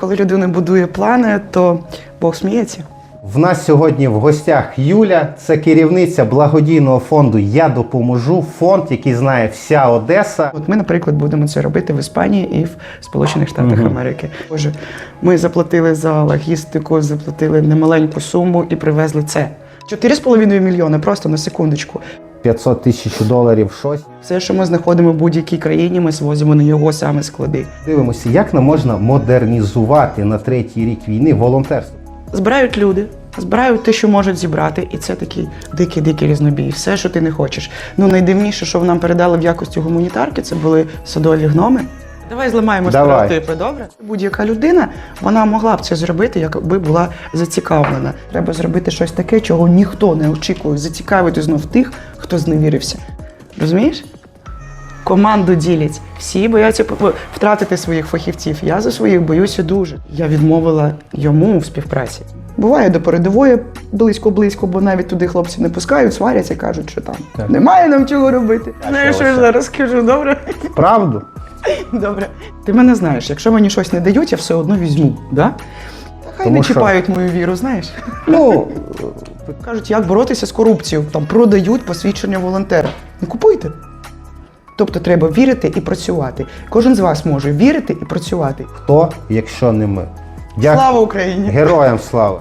Коли людина будує плани, то Бог сміється. В нас сьогодні в гостях Юля, це керівниця благодійного фонду Я допоможу. Фонд, який знає вся Одеса. От ми, наприклад, будемо це робити в Іспанії і в Сполучених Штатах Америки. Боже, ми заплатили за логістику, заплатили немаленьку суму і привезли це. 4,5 мільйони, просто на секундочку. 500 тисяч доларів щось. Все, що ми знаходимо в будь-якій країні, ми звозимо на його саме склади. Дивимося, як нам можна модернізувати на третій рік війни волонтерство. Збирають люди, збирають те, що можуть зібрати, і це такий дикий дикий різнобій. Все, що ти не хочеш. Ну найдивніше, що нам передали в якості гуманітарки, це були садові гноми. Давай зламаємо Давай. стереотипи, добре? Будь-яка людина вона могла б це зробити, якби була зацікавлена. Треба зробити щось таке, чого ніхто не очікує. Зацікавити знов тих, хто зневірився. Розумієш? Команду ділять. Всі бояться втратити своїх фахівців. Я за своїх боюся дуже. Я відмовила йому в співпраці. Буває до передової близько-близько, бо навіть туди хлопці не пускають, сваряться, кажуть, що там Так. немає нам чого робити. Що я сталося? зараз скажу, добре? Правду? Добре. Ти мене знаєш, якщо мені щось не дають, я все одно візьму. Да? Та хай Тому не що- чіпають мою віру, знаєш. Ну, Кажуть, як боротися з корупцією. Там продають посвідчення волонтера. Не купуйте. Тобто треба вірити і працювати. Кожен з вас може вірити і працювати. хто, якщо не ми? Дякую. Слава Україні! Героям слава!